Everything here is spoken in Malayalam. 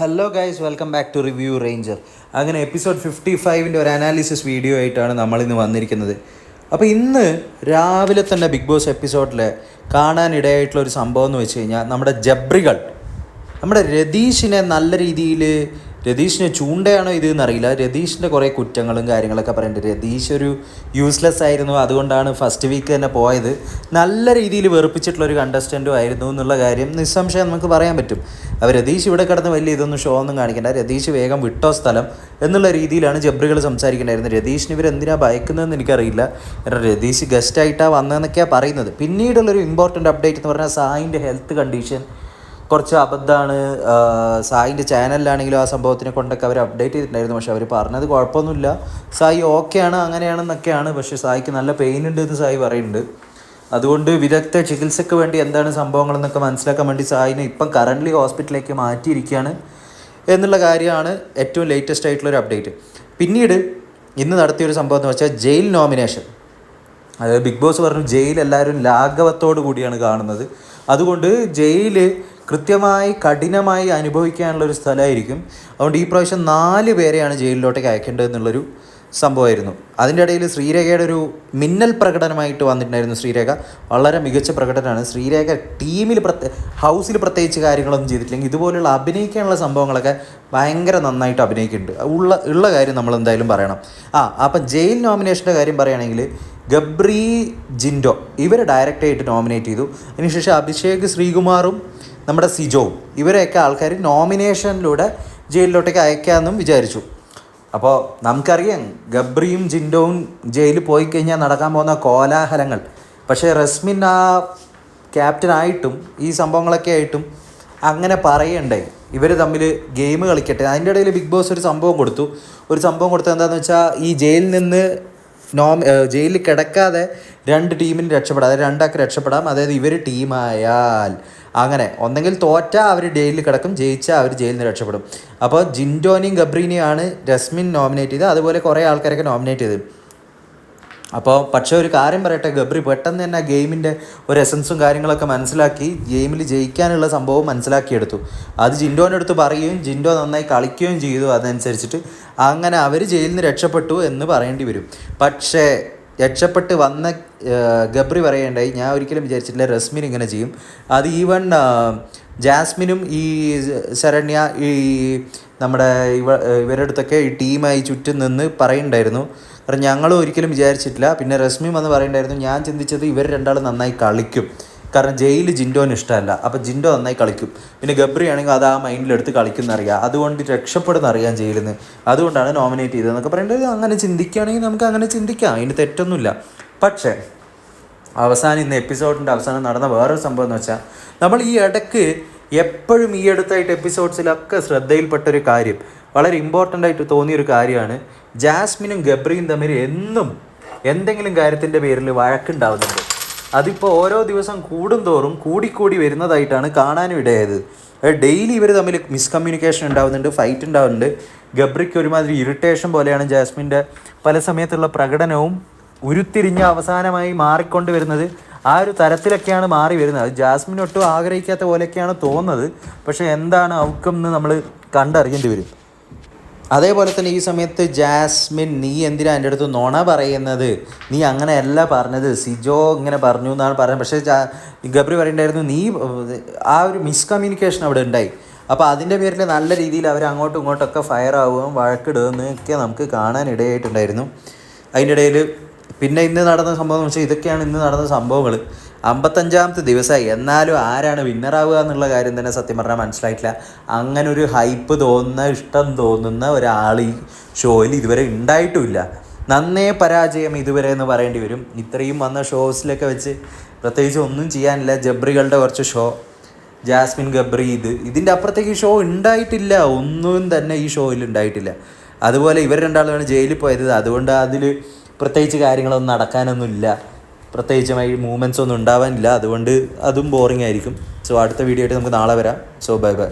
Hello guys welcome back to review ranger അങ്ങനെ എപ്പിസോഡ് ഫിഫ്റ്റി ഫൈവിന്റെ ഒരു അനാലിസിസ് വീഡിയോ ആയിട്ടാണ് നമ്മളിന്ന് വന്നിരിക്കുന്നത്. അപ്പോൾ ഇന്ന് രാവിലെ തന്നെ ബിഗ് ബോസ് എപ്പിസോഡിൽ കാണാനിടയായിട്ടുള്ള ഒരു സംഭവം എന്ന് വെച്ച് കഴിഞ്ഞാൽ നമ്മുടെ ജബ്രികൾ നമ്മുടെ രതീഷിനെ നല്ല രീതിയിൽ രതീഷിന് ചൂണ്ടയാണോ ഇത് എന്നറിയില്ല. രതീഷിന്റെ കുറേ കുറ്റങ്ങളും കാര്യങ്ങളൊക്കെ പറയുന്നുണ്ട് രതീഷ് ഒരു യൂസ്ലെസ് ആയിരുന്നു. അതുകൊണ്ടാണ് ഫസ്റ്റ് വീക്ക് തന്നെ പോയത്. നല്ല രീതിയിൽ വെറുപ്പിച്ചിട്ടുള്ള ഒരു കണ്ടസ്റ്റന്റും ആയിരുന്നു എന്നുള്ള കാര്യം നിസ്സംശയം നമുക്ക് പറയാൻ പറ്റും. അപ്പോൾ രതീഷ് ഇവിടെ കിടന്ന് വലിയ ഇതൊന്നും ഷോ ഒന്നും കാണിക്കണ്ട. രതീഷ് വേഗം വിട്ടോ സ്ഥലം എന്നുള്ള രീതിയിലാണ് ജബ്രികൾ സംസാരിക്കേണ്ടായിരുന്നത്. രതീഷിന് ഇവർ എന്തിനാണ് ഭയക്കുന്നതെന്ന് എനിക്കറിയില്ല. കാരണം രതീഷ് ഗസ്റ്റായിട്ടാണ് വന്നതെന്നൊക്കെയാണ് പറയുന്നത്. പിന്നീടുള്ളൊരു ഇമ്പോർട്ടന്റ് അപ്ഡേറ്റ് എന്ന് പറഞ്ഞാൽ സായിന്റെ ഹെൽത്ത് കണ്ടീഷൻ കുറച്ച് അബദ്ധമാണ് സായിന്റെ ചാനലിലാണെങ്കിലും ആ സംഭവത്തിനെ കൊണ്ടൊക്കെ അവർ അപ്ഡേറ്റ് ചെയ്തിട്ടുണ്ടായിരുന്നു. പക്ഷെ അവർ പറഞ്ഞത് കുഴപ്പമൊന്നുമില്ല. സായി ഓക്കെയാണ് അങ്ങനെയാണെന്നൊക്കെയാണ്. പക്ഷേ സായിക്ക് നല്ല പെയിൻ ഉണ്ട് എന്ന് സായി പറയുന്നുണ്ട്. അതുകൊണ്ട് വിദഗ്ധ ചികിത്സയ്ക്ക് വേണ്ടി എന്താണ് സംഭവങ്ങളെന്നൊക്കെ മനസ്സിലാക്കാൻ വേണ്ടി സായിനെ ഇപ്പം കറന്റ്ലി ഹോസ്പിറ്റലിലേക്ക് മാറ്റിയിരിക്കുകയാണ് എന്നുള്ള കാര്യമാണ് ഏറ്റവും ലേറ്റസ്റ്റ് ആയിട്ടുള്ളൊരു അപ്ഡേറ്റ് പിന്നീട് ഇന്ന് നടത്തിയൊരു സംഭവം എന്ന് വെച്ചാൽ ജയിൽ നോമിനേഷൻ അതായത് ബിഗ് ബോസ് പറഞ്ഞു ജയിൽ എല്ലാവരും ലാഘവത്തോടു കൂടിയാണ് കാണുന്നത്. അതുകൊണ്ട് ജയിൽ കൃത്യമായി കഠിനമായി അനുഭവിക്കാനുള്ള ഒരു സ്ഥലമായിരിക്കും. അതുകൊണ്ട് ഈ പ്രാവശ്യം നാല് പേരെയാണ് ജയിലിലോട്ടേക്ക് അയക്കേണ്ടത് എന്നുള്ളൊരു സംഭവമായിരുന്നു. അതിന്റെ ഇടയിൽ ശ്രീരേഖയുടെ ഒരു മിന്നൽ പ്രകടനമായിട്ട് വന്നിട്ടുണ്ടായിരുന്നു ശ്രീരേഖ. വളരെ മികച്ച പ്രകടനമാണ്. ശ്രീരേഖ ടീമിൽ പ്രത്യേക ഹൗസിൽ പ്രത്യേകിച്ച് കാര്യങ്ങളൊന്നും ചെയ്തിട്ടില്ലെങ്കിൽ ഇതുപോലെയുള്ള അഭിനയിക്കാനുള്ള സംഭവങ്ങളൊക്കെ ഭയങ്കര നന്നായിട്ട് അഭിനയിക്കുന്നുണ്ട്. ഉള്ള ഉള്ള കാര്യം നമ്മൾ എന്തായാലും പറയണം. ആ അപ്പം ജയിൽ നോമിനേഷന്റെ കാര്യം പറയുകയാണെങ്കിൽ ഗബ്രി ജിൻഡോ ഇവരെ ഡയറക്റ്റായിട്ട് നോമിനേറ്റ് ചെയ്തു. അതിനുശേഷം അഭിഷേക് ശ്രീകുമാറും നമ്മുടെ സിജോവും ഇവരെയൊക്കെ ആൾക്കാർ നോമിനേഷനിലൂടെ ജയിലിലോട്ടേക്ക് അയക്കാമെന്നും വിചാരിച്ചു. അപ്പോൾ നമുക്കറിയാം ഗബ്രിയും ജിൻഡോവും ജയിലിൽ പോയി കഴിഞ്ഞാൽ നടക്കാൻ പോകുന്ന കോലാഹലങ്ങൾ. പക്ഷേ റസ്മിൻ ആ ക്യാപ്റ്റനായിട്ടും ഈ സംഭവങ്ങളൊക്കെ ആയിട്ടും അങ്ങനെ പറയണ്ടേ? ഇവർ തമ്മിൽ ഗെയിം കളിക്കട്ടെ. അതിന്റെ ഇടയിൽ ബിഗ് ബോസ് ഒരു സംഭവം കൊടുത്തു. ഒരു സംഭവം കൊടുത്തത് എന്താണെന്ന് വെച്ചാൽ ഈ ജയിലിൽ നിന്ന് നോം ജയിലിൽ കിടക്കാതെ രണ്ട് ടീമിന് രക്ഷപ്പെടാം അതായത് രണ്ടാൾക്ക് രക്ഷപ്പെടാം അതായത് ഇവർ ടീമായാൽ. അങ്ങനെ ഒന്നെങ്കിൽ തോറ്റാൽ അവർ ജയിലിൽ കിടക്കും ജയിച്ചാൽ അവർ ജയിലിൽ നിന്ന് രക്ഷപ്പെടും. അപ്പോൾ ജിൻഡോനിയും ഗബ്രീനിയാണ് രസ്മിൻ നോമിനേറ്റ് ചെയ്തത്. അതുപോലെ കുറേ ആൾക്കാരൊക്കെ നോമിനേറ്റ് ചെയ്തത് അപ്പോൾ പക്ഷേ ഒരു കാര്യം പറയട്ടെ ഗബ്രി പെട്ടെന്ന് തന്നെ ഗെയിമിന്റെ ഒരു എസൻസും കാര്യങ്ങളൊക്കെ മനസ്സിലാക്കി ഗെയിമിൽ ജയിക്കാനുള്ള സംഭവം മനസ്സിലാക്കിയെടുത്തു. അത് ജിൻഡോന്റെ അടുത്ത് പറയുകയും ജിൻഡോ നന്നായി കളിക്കുകയും ചെയ്തു. അതനുസരിച്ചിട്ട് അങ്ങനെ അവർ ജയിലിൽ നിന്ന് രക്ഷപ്പെട്ടു എന്ന് പറയേണ്ടി വരും. പക്ഷേ രക്ഷപ്പെട്ട് വന്ന ഗബ്രി പറയേണ്ടായി ഞാൻ ഒരിക്കലും വിചാരിച്ചിട്ടില്ല റസ്മിൻ ഇങ്ങനെ ചെയ്യും. അത് ഈവൺ ജാസ്മിനും ഈ ശരണ്യ ഈ നമ്മുടെ ഇവ ഇവരുടെ അടുത്തൊക്കെ ഈ ടീമായി ചുറ്റും നിന്ന് പറയുന്നുണ്ടായിരുന്നു കാരണം ഞങ്ങളും ഒരിക്കലും വിചാരിച്ചിട്ടില്ല. പിന്നെ രശ്മി വന്ന് പറയുന്നുണ്ടായിരുന്നു ഞാൻ ചിന്തിച്ചത് ഇവർ രണ്ടാളും നന്നായി കളിക്കും. കാരണം ജയിൽ ജിൻഡോന് ഇഷ്ടമല്ല. അപ്പോൾ ജിൻഡോ നന്നായി കളിക്കും. പിന്നെ ഗബ്രി ആണെങ്കിൽ അത് ആ മൈൻഡിലെടുത്ത് കളിക്കുന്ന അറിയാം. അതുകൊണ്ട് രക്ഷപ്പെടുന്ന അറിയാം ജയിലിൽ നിന്ന്. അതുകൊണ്ടാണ് നോമിനേറ്റ് ചെയ്തതെന്നൊക്കെ പറയേണ്ടത് അങ്ങനെ ചിന്തിക്കുകയാണെങ്കിൽ നമുക്ക് അങ്ങനെ ചിന്തിക്കാം. അതിന് തെറ്റൊന്നുമില്ല. പക്ഷേ അവസാനം ഇന്ന് എപ്പിസോഡിന്റെ അവസാനം നടന്ന വേറൊരു സംഭവം എന്ന് വെച്ചാൽ നമ്മൾ ഈ ഇടയ്ക്ക് എപ്പോഴും ഈ അടുത്തായിട്ട് എപ്പിസോഡ്സിലൊക്കെ ശ്രദ്ധയിൽപ്പെട്ടൊരു കാര്യം വളരെ ഇമ്പോർട്ടന്റ് ആയിട്ട് തോന്നിയൊരു കാര്യമാണ് ജാസ്മിനും ഗബ്രിയും തമ്മിൽ എന്നും എന്തെങ്കിലും കാര്യത്തിന്റെ പേരിൽ വഴക്കുണ്ടാവുന്നുണ്ട്. അതിപ്പോൾ ഓരോ ദിവസം കൂടുന്തോറും കൂടിക്കൂടി വരുന്നതായിട്ടാണ് കാണാനും ഇടയായത്. ഡെയിലി ഇവർ തമ്മിൽ മിസ്കമ്മ്യൂണിക്കേഷൻ ഉണ്ടാവുന്നുണ്ട് ഫൈറ്റ് ഉണ്ടാവുന്നുണ്ട്. ഗബ്രിക്ക് ഒരുമാതിരി ഇറിറ്റേഷൻ പോലെയാണ് ജാസ്മിന്റെ പല സമയത്തുള്ള പ്രകടനവും ഉരുത്തിരിഞ്ഞ് അവസാനമായി മാറിക്കൊണ്ട് വരുന്നത്. ആ ഒരു തരത്തിലൊക്കെയാണ് മാറി വരുന്നത്. അത് ജാസ്മിൻ ഒട്ടും ആഗ്രഹിക്കാത്ത പോലെയൊക്കെയാണ് തോന്നുന്നത്. പക്ഷേ എന്താണ് ഔക്കം എന്ന് നമ്മൾ കണ്ടറിയേണ്ടി വരും. അതേപോലെ തന്നെ ഈ സമയത്ത് ജാസ്മിൻ നീ എന്തിനാ എന്റെ അടുത്ത് നുണ പറയുന്നത്? നീ അങ്ങനെയല്ല പറഞ്ഞത്. സിജോ ഇങ്ങനെ പറഞ്ഞു എന്നാണ് പറഞ്ഞത് പക്ഷേ ഗബ്രി പറയണ്ടായിരുന്നു നീ ആ ഒരു മിസ്കമ്മ്യൂണിക്കേഷൻ അവിടെ ഉണ്ടായി. അപ്പോൾ അതിന്റെ പേരിൽ നല്ല രീതിയിൽ അവർ അങ്ങോട്ടും ഇങ്ങോട്ടൊക്കെ ഫയർ ആവുകയും വഴക്കിടുകയെന്നൊക്കെ നമുക്ക് കാണാൻ ഇടയായിട്ടുണ്ടായിരുന്നു അതിന്റെ ഇടയിൽ പിന്നെ ഇന്ന് നടന്ന സംഭവം എന്ന് വെച്ചാൽ ഇതൊക്കെയാണ് ഇന്ന് നടന്ന സംഭവങ്ങൾ അമ്പത്തഞ്ചാമത്തെ ദിവസമായി. എന്നാലും ആരാണ് വിന്നറാവുക എന്നുള്ള കാര്യം തന്നെ സത്യം പറഞ്ഞാൽ മനസ്സിലായിട്ടില്ല. അങ്ങനെ ഒരു ഹൈപ്പ് തോന്നുന്ന ഇഷ്ടം തോന്നുന്ന ഒരാൾ ഈ ഷോയിൽ ഇതുവരെ ഉണ്ടായിട്ടുമില്ല. നന്നേ പരാജയം ഇതുവരെ എന്ന് പറയേണ്ടി വരും. ഇത്രയും വന്ന ഷോസിലൊക്കെ വെച്ച് പ്രത്യേകിച്ച് ഒന്നും ചെയ്യാനില്ല. ജബ്രികളുടെ കുറച്ച് ഷോ ജാസ്മിൻ ഗബ്രി ഇത്. ഇതിന്റെ അപ്പുറത്തേക്ക് ഷോ ഉണ്ടായിട്ടില്ല. ഒന്നും തന്നെ ഈ ഷോയിൽ ഉണ്ടായിട്ടില്ല. അതുപോലെ ഇവർ രണ്ടാളുമാണ് ജയിലിൽ പോയത്. അതുകൊണ്ട് അതിൽ പ്രത്യേകിച്ച് കാര്യങ്ങളൊന്നും നടക്കാനൊന്നുമില്ല. പ്രത്യേകിച്ചുമായി മൂവ്മെന്റ്സ് ഒന്നും ഉണ്ടാവാനില്ല. അതുകൊണ്ട് അതും ബോറിംഗ് ആയിരിക്കും. സോ അടുത്ത വീഡിയോ ആയിട്ട് നമുക്ക് നാളെ വരാം. So bye bye